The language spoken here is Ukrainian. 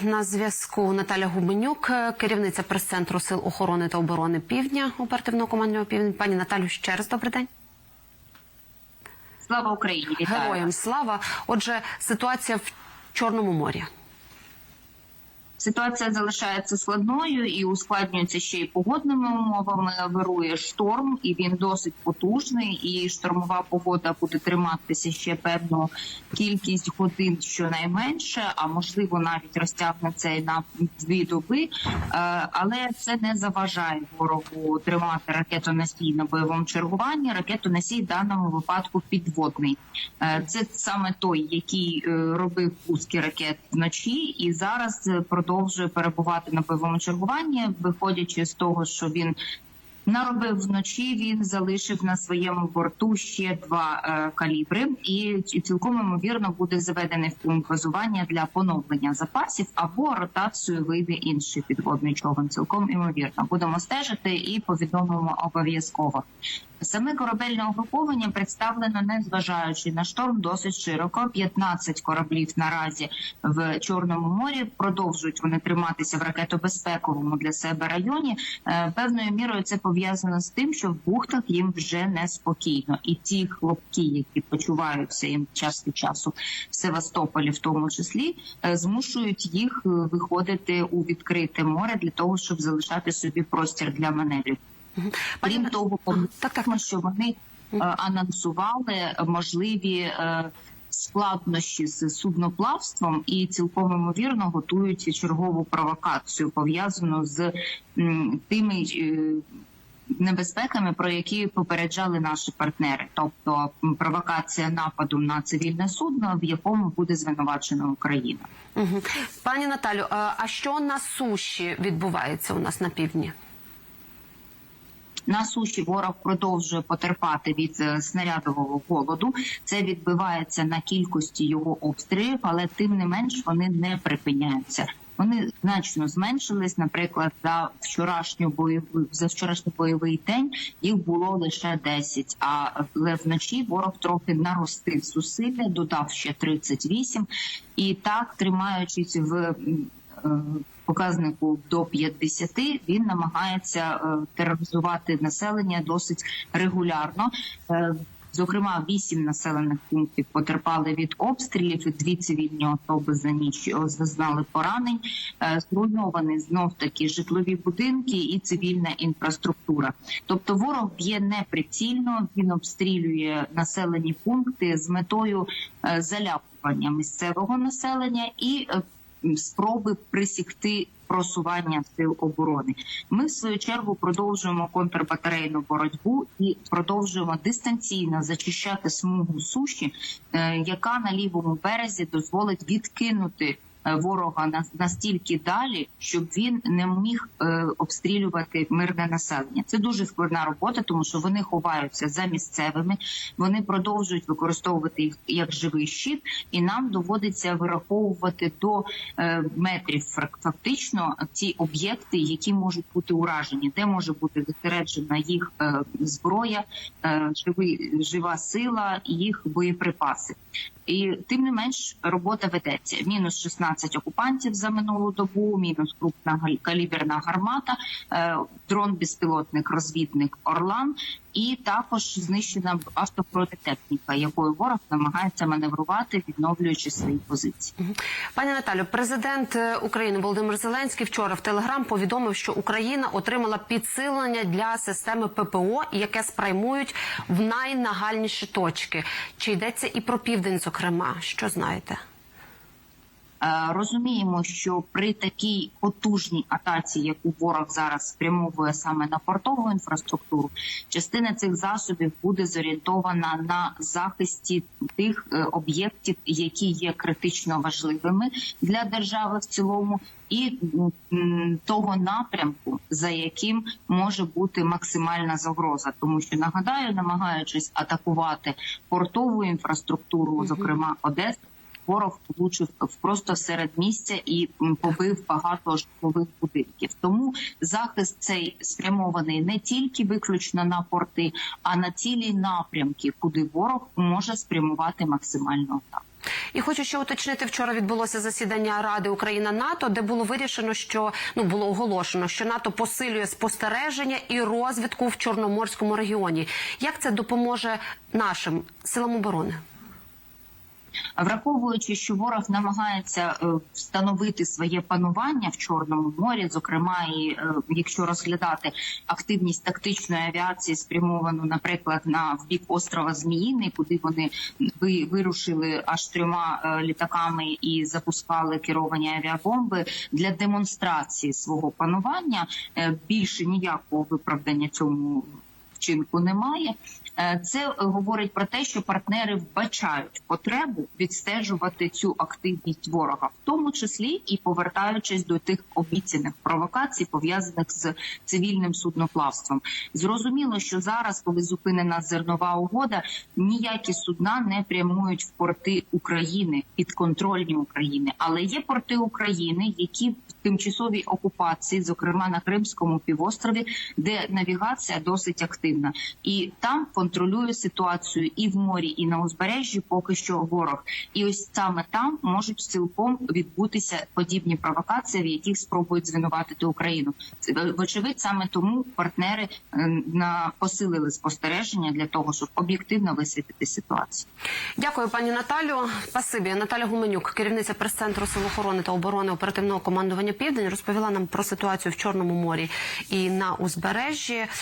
На зв'язку Наталя Гуменюк, е, керівниця прес-центру сил охорони та оборони Півдня оперативного командування Півдня. Пані Наталю, ще раз добрий день. Слава Україні! Вітаю! Героям слава. Отже, ситуація в Чорному морі. Ситуація залишається складною і ускладнюється ще й погодними умовами. Вирує шторм, і він досить потужний. І штормова погода буде триматися ще певну кількість годин, щонайменше, а можливо навіть розтягнеться і на дві доби. Е, Але це не заважає ворогу тримати ракетоносій на бойовому чергуванні. Ракетоносій в даному випадку підводний. Е, Це саме той, який е, робив пуски ракет вночі, і зараз е, продовжує перебувати на бойовому чергуванні, виходячи з того, що він наробив вночі. Він залишив на своєму борту ще два е, калібри, і цілком ймовірно буде заведений в пункт базування для поновлення запасів або ротацію вийде інший підводний човен. Цілком імовірно. Будемо стежити і повідомимо обов'язково. Саме корабельне угруповання представлено, незважаючи на шторм, досить широко. 15 кораблів наразі в Чорному морі продовжують вони триматися в ракетобезпековому для себе районі. Е, Певною мірою це пов'язано з тим, що в бухтах їм вже неспокійно, і ті хлопки, які почуваються їм час від часу в Севастополі, в тому числі, е, змушують їх е, виходити у відкрите море для того, щоб залишати собі простір для маневрів. Крім того, Так, так. що вони е, анонсували можливі складнощі з судноплавством і цілком ймовірно готують чергову провокацію пов'язану з тими. Небезпеками, про які попереджали наші партнери, тобто провокація нападу на цивільне судно, в якому буде звинувачена Україна. Угу. Пані Наталю, е, а що на суші відбувається у нас на півдні? На суші ворог продовжує потерпати від е, снарядового голоду. Це відбивається на кількості його обстрілів, але тим не менш вони не припиняються. Вони значно зменшились. Наприклад, за вчорашню бойову за вчорашній бойовий день їх було лише 10, А вночі ворог трохи наростив зусилля, додав ще 38. І так, тримаючись в е, показнику до 50, він намагається е, тероризувати населення досить регулярно. Е, Зокрема, вісім населених пунктів потерпали від обстрілів. Дві цивільні особи за ніч зазнали поранень. Е, Зруйновані знов таки житлові будинки і цивільна інфраструктура. Тобто, ворог б'є неприцільно. Він обстрілює населені пункти з метою е, залякування місцевого населення і е, спроби присікти просування сил оборони. Ми в свою чергу продовжуємо контрбатарейну боротьбу і продовжуємо дистанційно зачищати смугу суші, е, яка на лівому березі дозволить відкинути. Е, Ворога на- настільки далі, щоб він не міг е, обстрілювати мирне населення. Це дуже складна робота, тому що вони ховаються за місцевими, вони продовжують використовувати їх як живий щит, і нам доводиться вираховувати до е, метрів фак- фактично ці об'єкти, які можуть бути уражені, де може бути зосереджена їх зброя, жива сила їх боєприпаси. І тим не менш робота ведеться. Мінус 16 окупантів за минулу добу, мінус крупна каліберна гармата, е, дрон безпілотник, розвідник Орлан, і також знищена автопротитехніка, якою ворог намагається маневрувати, відновлюючи свої позиції. Пані Наталю, президент е, України Володимир Зеленський вчора в Телеграм повідомив, що Україна отримала підсилення для системи ППО, яке спрямують в найнагальніші точки. Чи йдеться і про південь, зокрема? Що знаєте? Е, Розуміємо, що при такій потужній атаці, яку ворог зараз спрямовує саме на портову інфраструктуру, частина цих засобів буде зорієнтована на захисті тих е, об'єктів, які є критично важливими для держави в цілому, і того напрямку, за яким може бути максимальна загроза, тому що нагадаю, намагаючись атакувати портову інфраструктуру, зокрема Одесу, ворог влучив просто серед місця і побив багато житлових будинків. Тому захист цей спрямований не тільки виключно на порти, а на цілі напрямки, куди ворог може спрямувати максимальну атаку. І хочу ще уточнити, вчора відбулося засідання Ради Україна НАТО, де було вирішено, що ну було оголошено, що НАТО посилює спостереження і розвідку в Чорноморському регіоні. Як це допоможе нашим силам оборони? Враховуючи, що ворог намагається е, встановити своє панування в Чорному морі, зокрема, і е, якщо розглядати активність тактичної авіації, спрямовану, наприклад, на в бік острова Зміїний, куди вони ви, вирушили аж трьома е, літаками і запускали керовані авіабомби для демонстрації свого панування, більше ніякого виправдання цьому вчинку немає. Е, Це говорить про те, що партнери вбачають потребу відстежувати цю активність ворога, в тому числі і повертаючись до тих обіцяних провокацій, пов'язаних з цивільним судноплавством. Зрозуміло, що зараз, коли зупинена зернова угода, ніякі судна не прямують в порти України підконтрольні України, але є порти України, які тимчасовій окупації, зокрема на Кримському півострові, де навігація досить активна, і там контролює ситуацію і в морі, і на узбережжі поки що ворог. І ось саме там можуть цілком відбутися подібні провокації, в яких спробують звинуватити Україну. Е, Вочевидь, саме тому партнери е, на посилили спостереження для того, щоб об'єктивно висвітити ситуацію. Дякую, пані Наталю. Спасибі. Наталя Гуменюк, керівниця прес-центру Сил охорони та оборони оперативного командування Південь, розповіла нам про ситуацію в Чорному морі і на узбережжі.